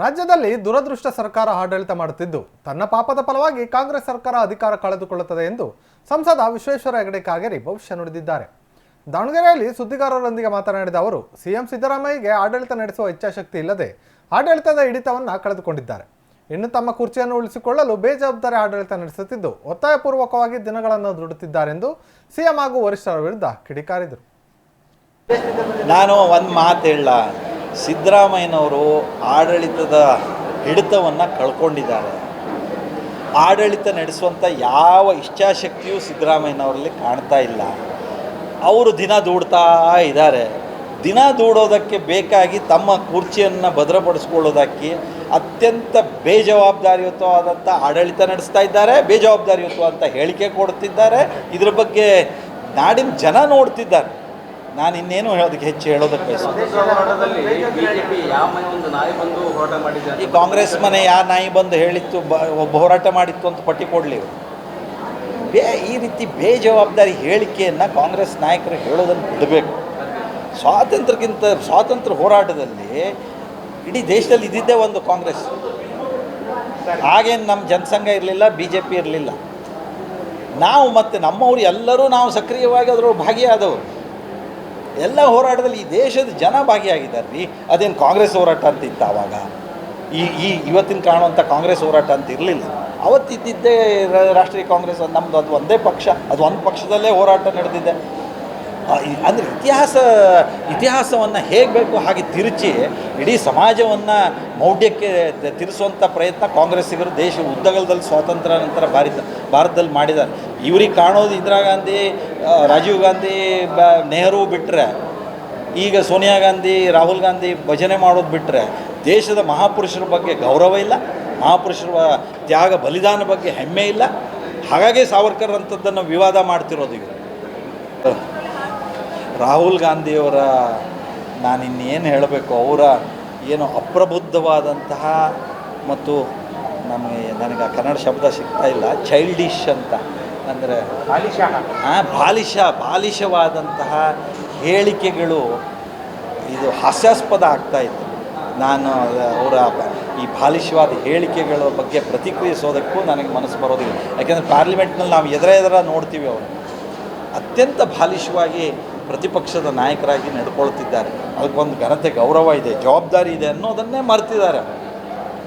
ರಾಜ್ಯದಲ್ಲಿ ದುರದೃಷ್ಟ ಸರ್ಕಾರ ಆಡಳಿತ ಮಾಡುತ್ತಿದ್ದು, ತನ್ನ ಪಾಪದ ಫಲವಾಗಿ ಕಾಂಗ್ರೆಸ್ ಸರ್ಕಾರ ಅಧಿಕಾರ ಕಳೆದುಕೊಳ್ಳುತ್ತದೆ ಎಂದು ಸಂಸದ ವಿಶ್ವೇಶ್ವರ ಹೆಗಡೆ ಕಾಗೇರಿ ಭವಿಷ್ಯ ನುಡಿದಿದ್ದಾರೆ. ದಾವಣಗೆರೆಯಲ್ಲಿ ಸುದ್ದಿಗಾರರೊಂದಿಗೆ ಮಾತನಾಡಿದ ಅವರು, ಸಿಎಂ ಸಿದ್ದರಾಮಯ್ಯಗೆ ಆಡಳಿತ ನಡೆಸುವ ಇಚ್ಛಾಶಕ್ತಿ ಇಲ್ಲದೆ ಆಡಳಿತದ ಹಿಡಿತವನ್ನು ಕಳೆದುಕೊಂಡಿದ್ದಾರೆ. ಇನ್ನು ತಮ್ಮ ಕುರ್ಚಿಯನ್ನು ಉಳಿಸಿಕೊಳ್ಳಲು ಬೇಜವಾಬ್ದಾರಿ ಆಡಳಿತ ನಡೆಸುತ್ತಿದ್ದು, ಒತ್ತಾಯಪೂರ್ವಕವಾಗಿ ದಿನಗಳನ್ನು ದುಡುತ್ತಿದ್ದಾರೆಂದು ಸಿಎಂ ಹಾಗೂ ವರಿಷ್ಠರ ವಿರುದ್ಧ ಕಿಡಿಕಾರಿದರು. ನಾನು ಒಂದು ಮಾತು ಹೇಳ ಸಿದ್ದರಾಮಯ್ಯನವರು ಆಡಳಿತದ ಹಿಡಿತವನ್ನು ಕಳ್ಕೊಂಡಿದ್ದಾರೆ. ಆಡಳಿತ ನಡೆಸುವಂಥ ಯಾವ ಇಚ್ಛಾಶಕ್ತಿಯೂ ಸಿದ್ದರಾಮಯ್ಯನವರಲ್ಲಿ ಕಾಣ್ತಾ ಇಲ್ಲ. ಅವರು ದಿನ ದೂಡ್ತಾ ಇದ್ದಾರೆ. ದಿನ ದೂಡೋದಕ್ಕೆ ಬೇಕಾಗಿ ತಮ್ಮ ಕುರ್ಚಿಯನ್ನು ಭದ್ರಪಡಿಸ್ಕೊಳ್ಳೋದಕ್ಕೆ ಅತ್ಯಂತ ಬೇಜವಾಬ್ದಾರಿಯುತವಾದಂಥ ಆಡಳಿತ ನಡೆಸ್ತಾ ಇದ್ದಾರೆ ಬೇಜವಾಬ್ದಾರಿಯುತವಾದಂಥ ಹೇಳಿಕೆ ಕೊಡ್ತಿದ್ದಾರೆ ಇದ್ರ ಬಗ್ಗೆ ನಾಡಿನ ಜನ ನೋಡ್ತಿದ್ದಾರೆ. ನಾನು ಇನ್ನೇನು ಹೇಳೋದಕ್ಕೆ ಹೆಚ್ಚು ಹೇಳೋದಕ್ಕೆ ಈ ಕಾಂಗ್ರೆಸ್ ಮನೆ ಯಾವ ನಾಯಿ ಬಂದು ಹೇಳಿತ್ತು ಬ ಒಬ್ಬ ಹೋರಾಟ ಮಾಡಿತ್ತು ಅಂತ ಪಟ್ಟಿ ಕೊಡಲಿ ಬೇ ಈ ರೀತಿ ಬೇಜವಾಬ್ದಾರಿ ಹೇಳಿಕೆಯನ್ನು ಕಾಂಗ್ರೆಸ್ ನಾಯಕರು ಹೇಳೋದನ್ನು ಬಿಡಬೇಕು. ಸ್ವಾತಂತ್ರ್ಯಕ್ಕಿಂತ ಸ್ವಾತಂತ್ರ್ಯ ಹೋರಾಟದಲ್ಲಿ ಇಡೀ ದೇಶದಲ್ಲಿ ಇದ್ದಿದ್ದೇ ಒಂದು ಕಾಂಗ್ರೆಸ್. ಆಗೇನು ನಮ್ಮ ಜನಸಂಘ ಇರಲಿಲ್ಲ ಬಿ ಜೆ ಪಿ ಇರಲಿಲ್ಲ. ನಾವು ಮತ್ತು ನಮ್ಮವರು ಎಲ್ಲರೂ ನಾವು ಸಕ್ರಿಯವಾಗಿ ಅದರೊಳಗೆ ಭಾಗಿಯಾದವರು. ಎಲ್ಲ ಹೋರಾಟದಲ್ಲಿ ಈ ದೇಶದ ಜನ ಭಾಗಿಯಾಗಿದ್ದಾರೆ ರೀ ಅದೇನು ಕಾಂಗ್ರೆಸ್ ಹೋರಾಟ ಅಂತ ಇತ್ತು ಆವಾಗ. ಈ ಈ ಇವತ್ತಿನ ಕಾಣುವಂಥ ಕಾಂಗ್ರೆಸ್ ಹೋರಾಟ ಅಂತ ಇರಲಿಲ್ಲ. ಅವತ್ತಿದ್ದಿದ್ದೇ ರಾಷ್ಟ್ರೀಯ ಕಾಂಗ್ರೆಸ್ ನಮ್ಮದು ಅದು ಒಂದೇ ಪಕ್ಷ. ಅದು ಒಂದು ಪಕ್ಷದಲ್ಲೇ ಹೋರಾಟ ನಡೆದಿದೆ. ಅಂದರೆ ಇತಿಹಾಸ, ಇತಿಹಾಸವನ್ನು ಹೇಗೆ ಬೇಕು ಹಾಗೆ ತಿರುಚಿ ಇಡೀ ಸಮಾಜವನ್ನು ಮೌಢ್ಯಕ್ಕೆ ತಿರುಸುವಂಥ ಪ್ರಯತ್ನ ಕಾಂಗ್ರೆಸ್ಸಿಗರು ದೇಶ ಉದ್ದಗಲದಲ್ಲಿ ಸ್ವಾತಂತ್ರ್ಯ ನಂತರ ಭಾರತ, ಭಾರತದಲ್ಲಿ ಮಾಡಿದ್ದಾರೆ. ಇವ್ರಿಗೆ ಕಾಣೋದು ಇಂದಿರಾ ಗಾಂಧಿ ರಾಜೀವ್ ಗಾಂಧಿ, ಬ, ನೆಹರು ಬಿಟ್ಟರೆ ಈಗ ಸೋನಿಯಾ ಗಾಂಧಿ, ರಾಹುಲ್ ಗಾಂಧಿ ಭಜನೆ ಮಾಡೋದು ಬಿಟ್ಟರೆ ದೇಶದ ಮಹಾಪುರುಷರ ಬಗ್ಗೆ ಗೌರವ ಇಲ್ಲ, ಮಹಾಪುರುಷರ ತ್ಯಾಗ ಬಲಿದಾನ ಬಗ್ಗೆ ಹೆಮ್ಮೆ ಇಲ್ಲ. ಹಾಗಾಗಿ ಸಾವರ್ಕರ್ ಅಂಥದ್ದನ್ನು ವಿವಾದ ಮಾಡ್ತಿರೋದು ಈಗ ರಾಹುಲ್ ಗಾಂಧಿಯವರ ನಾನು ಇನ್ನೇನು ಹೇಳಬೇಕು, ಅವರ ಏನು ಅಪ್ರಬುದ್ಧವಾದಂತಹ ಮತ್ತು ನಮಗೆ ನನಗೆ ಆ ಕನ್ನಡ ಶಬ್ದ ಸಿಗ್ತಾ ಇಲ್ಲ ಚೈಲ್ಡಿಶ್ ಅಂತ. ಅಂದರೆ ಹಾಂ ಬಾಲಿಶ ಬಾಲಿಶವಾದಂತಹ ಹೇಳಿಕೆಗಳು ಇದು ಹಾಸ್ಯಾಸ್ಪದ ಆಗ್ತಾ ಇತ್ತು. ನಾನು ಅವರ ಈ ಬಾಲಿಶವಾದ ಹೇಳಿಕೆಗಳ ಬಗ್ಗೆ ಪ್ರತಿಕ್ರಿಯಿಸೋದಕ್ಕೂ ನನಗೆ ಮನಸ್ಸು ಬರೋದಿಲ್ಲ. ಯಾಕೆಂದರೆ ಪಾರ್ಲಿಮೆಂಟ್ನಲ್ಲಿ ನಾವು ಎದುರ ಎದುರ ನೋಡ್ತೀವಿ ಅವರು. ಅತ್ಯಂತ ಬಾಲಿಶವಾಗಿ ಪ್ರತಿಪಕ್ಷದ ನಾಯಕರಾಗಿ ನಡ್ಕೊಳ್ತಿದ್ದಾರೆ. ಅದಕ್ಕೊಂದು ಘನತೆ ಗೌರವ ಇದೆ ಜವಾಬ್ದಾರಿ ಇದೆ ಅನ್ನೋದನ್ನೇ ಮರ್ತಿದ್ದಾರೆ